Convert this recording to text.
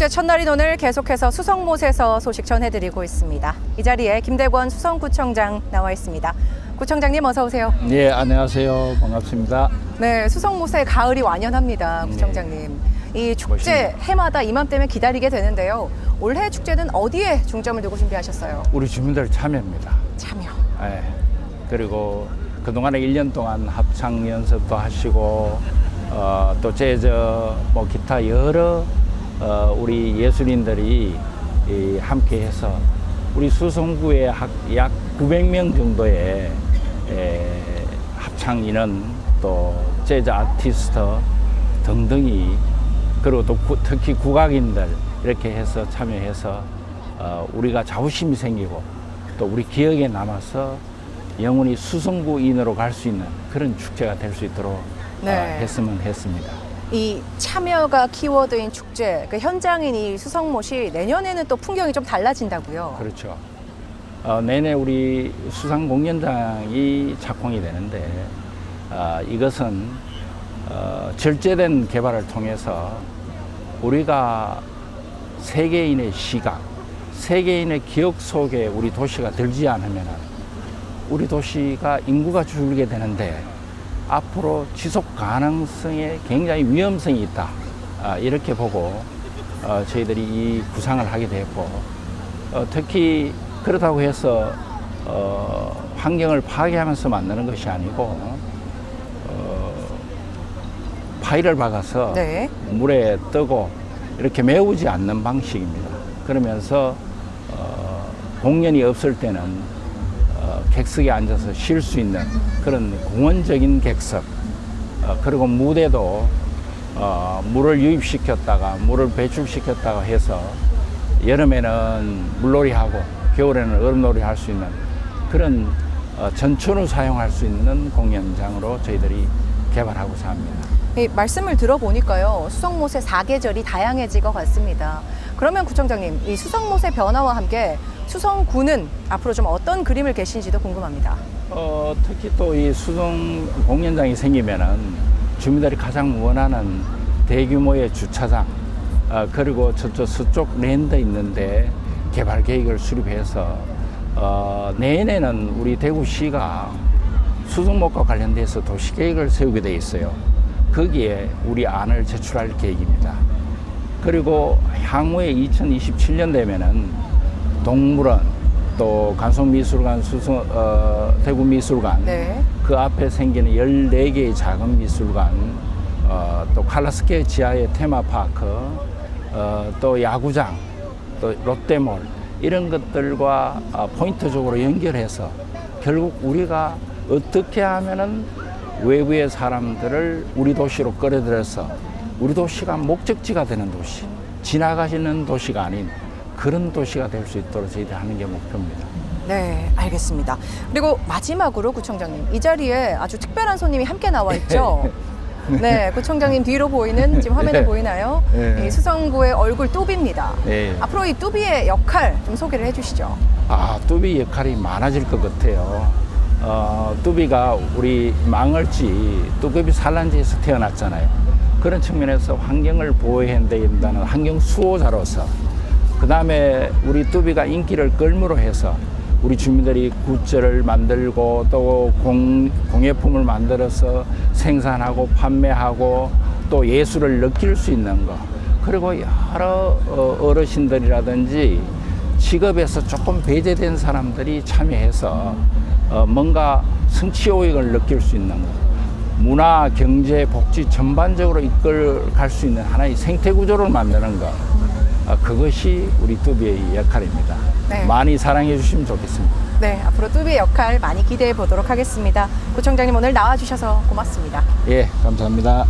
축제 첫날인 오늘 계속해서 수성못에서 소식 전해드리고 있습니다. 이 자리에 김대권 수성구청장 나와 있습니다. 구청장님 어서 오세요. 네, 안녕하세요. 반갑습니다. 네, 수성못에 가을이 완연합니다. 구청장님. 이 축제 해마다 이맘때면 기다리게 되는데요. 올해 축제는 어디에 중점을 두고 준비하셨어요? 우리 주민들 참여입니다. 참여. 예. 그리고 그동안에 1년 동안 합창 연습도 하시고, 어, 또 재즈, 뭐 기타 여러 어, 우리 예술인들이 이 함께 해서 우리 수성구에 학- 약 900명 정도의 에, 합창 인원 또 재즈 아티스트 등등이 그리고 또 구- 특히 국악인들 이렇게 해서 참여해서 어, 우리가 자부심이 생기고 또 우리 기억에 남아서 영원히 수성구인으로 갈 수 있는 그런 축제가 될 수 있도록 네. 어, 했으면 했습니다. 이 참여가 키워드인 축제, 그 현장인 이 수성못이 내년에는 또 풍경이 좀 달라진다고요. 그렇죠. 어, 내내 우리 수상 공연장이 착공이 되는데 어, 이것은 어, 절제된 개발을 통해서 우리가 세계인의 시각, 세계인의 기억 속에 우리 도시가 들지 않으면 우리 도시가 인구가 줄게 되는데 앞으로 지속 가능성에 굉장히 위험성이 있다. 아, 이렇게 보고 어, 저희들이 이 구상을 하게 됐고 어, 특히 그렇다고 해서 어, 환경을 파괴하면서 만드는 것이 아니고 어, 파일을 박아서 네. 물에 뜨고 이렇게 메우지 않는 방식입니다. 그러면서 어, 공연이 없을 때는 어, 객석에 앉아서 쉴 수 있는 그런 공원적인 객석 어, 그리고 무대도 어, 물을 유입시켰다가 물을 배출시켰다가 해서 여름에는 물놀이하고 겨울에는 얼음놀이 할 수 있는 그런 어, 전천후 사용할 수 있는 공연장으로 저희들이 개발하고자 합니다. 이 말씀을 들어보니까요, 수성못의 사계절이 다양해질 것 같습니다. 그러면 구청장님, 이 수성못의 변화와 함께 수성구는 앞으로 좀 어떤 그림을 계신지도 궁금합니다. 어, 특히 또 이 수동 공연장이 생기면은 주민들이 가장 원하는 대규모의 주차장, 어, 그리고 저쪽 서쪽 랜드 있는데 개발 계획을 수립해서 어, 내년에는 우리 대구시가 수성목과 관련돼서 도시 계획을 세우게 돼 있어요. 거기에 우리 안을 제출할 계획입니다. 그리고 향후에 2027년 되면은 동물원 또 간송미술관 수성 어, 대구미술관 네. 그 앞에 생기는 14개의 작은 미술관 어, 또 칼라스케 지하의 테마파크 어, 또 야구장 또 롯데몰 이런 것들과 어, 포인트적으로 연결해서 결국 우리가 어떻게 하면은 외부의 사람들을 우리 도시로 끌어들여서 우리 도시가 목적지가 되는 도시 지나가시는 도시가 아닌 그런 도시가 될 수 있도록 저희들이 하는 게 목표입니다. 네, 알겠습니다. 그리고 마지막으로 구청장님, 이 자리에 아주 특별한 손님이 함께 나와 있죠. 네, 구청장님 뒤로 보이는 지금 화면에 네. 보이나요? 네. 이 수성구의 얼굴 뚜비입니다. 네. 앞으로 이 뚜비의 역할 좀 소개를 해주시죠. 아, 뚜비 역할이 많아질 것 같아요. 어, 뚜비가 우리 망을지 뚜급이 산란지에서 태어났잖아요. 그런 측면에서 환경을 보호해야 된다는 환경 수호자로서 그 다음에 우리 뚜비가 인기를 끌므로 해서 우리 주민들이 굿즈를 만들고 또 공, 공예품을 만들어서 생산하고 판매하고 또 예술을 느낄 수 있는 거 그리고 여러 어, 어르신들이라든지 직업에서 조금 배제된 사람들이 참여해서 어, 뭔가 성취효익을 느낄 수 있는 것, 문화, 경제, 복지 전반적으로 이끌갈 수 있는 하나의 생태 구조를 만드는 것, 어, 그것이 우리 뚜비의 역할입니다. 네. 많이 사랑해 주시면 좋겠습니다. 네, 앞으로 뚜비의 역할 많이 기대해 보도록 하겠습니다. 구청장님 오늘 나와 주셔서 고맙습니다. 예, 감사합니다.